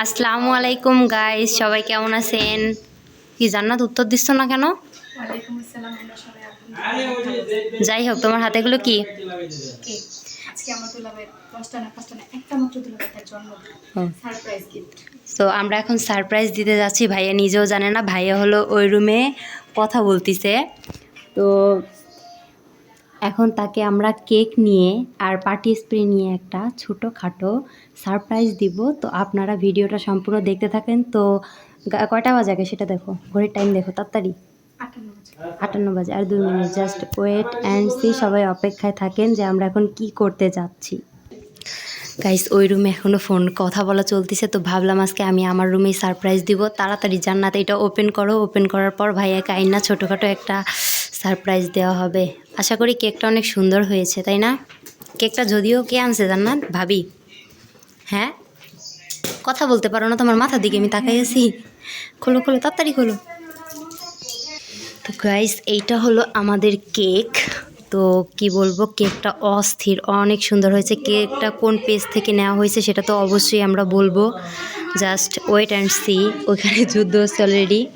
আসসালামু আলাইকুম গাইস সবাই কেমন আছেন? কি জান্নাত উত্তর দিচ্ছ না কেন? যাই হোক তোমার হাতে এগুলো কি? তো আমরা এখন সারপ্রাইজ দিতে যাচ্ছি ভাইয়া নিজেও জানে না ভাইয়া হলো ওই রুমে কথা বলতিছে। তো এখন তাকে আমরা কেক নিয়ে আর পার্টি স্প্রে নিয়ে একটা ছোটো খাটো সারপ্রাইজ দিব। তো আপনারা ভিডিওটা সম্পূর্ণ দেখতে থাকেন। তো কয়টা বাজাকে সেটা দেখো। ঘড়ির টাইম দেখো, তাড়াতাড়ি। আটান্ন বাজে। আর দুই minute just wait and see সবাই অপেক্ষায় থাকেন যে আমরা এখন কি করতে যাচ্ছি। গাইস ওই রুমে এখনও ফোন কথা বলা চলতেছে। তো ভাবলাম আজকে আমি আমার রুমেই সারপ্রাইজ দিব। তাড়াতাড়ি জান্নাত, এটা ওপেন করো। ওপেন করার পর ভাইয়াকে না ছোটোখাটো একটা সারপ্রাইজ দেওয়া হবে। আশা করি কেকটা অনেক সুন্দর হয়েছে, তাই না? কেকটা যদিও কে আনছে জান্নাত? ভাবি। হ্যাঁ? কথা বলতে পারো না তোমার মাথার দিকে, আমি তাকাই আছি। খোলো খোলো, তাড়াতাড়ি খোলো। তো গাইস এইটা হলো আমাদের কেক। তো কি বলব, কেকটা অস্থির, অনেক সুন্দর হয়েছে। কেকটা কোন পেজ থেকে নেওয়া হয়েছে সেটা তো অবশ্যই আমরা বলব। জাস্ট ওয়েট অ্যান্ড সি ওইখানে যুদ্ধ হচ্ছে অলরেডি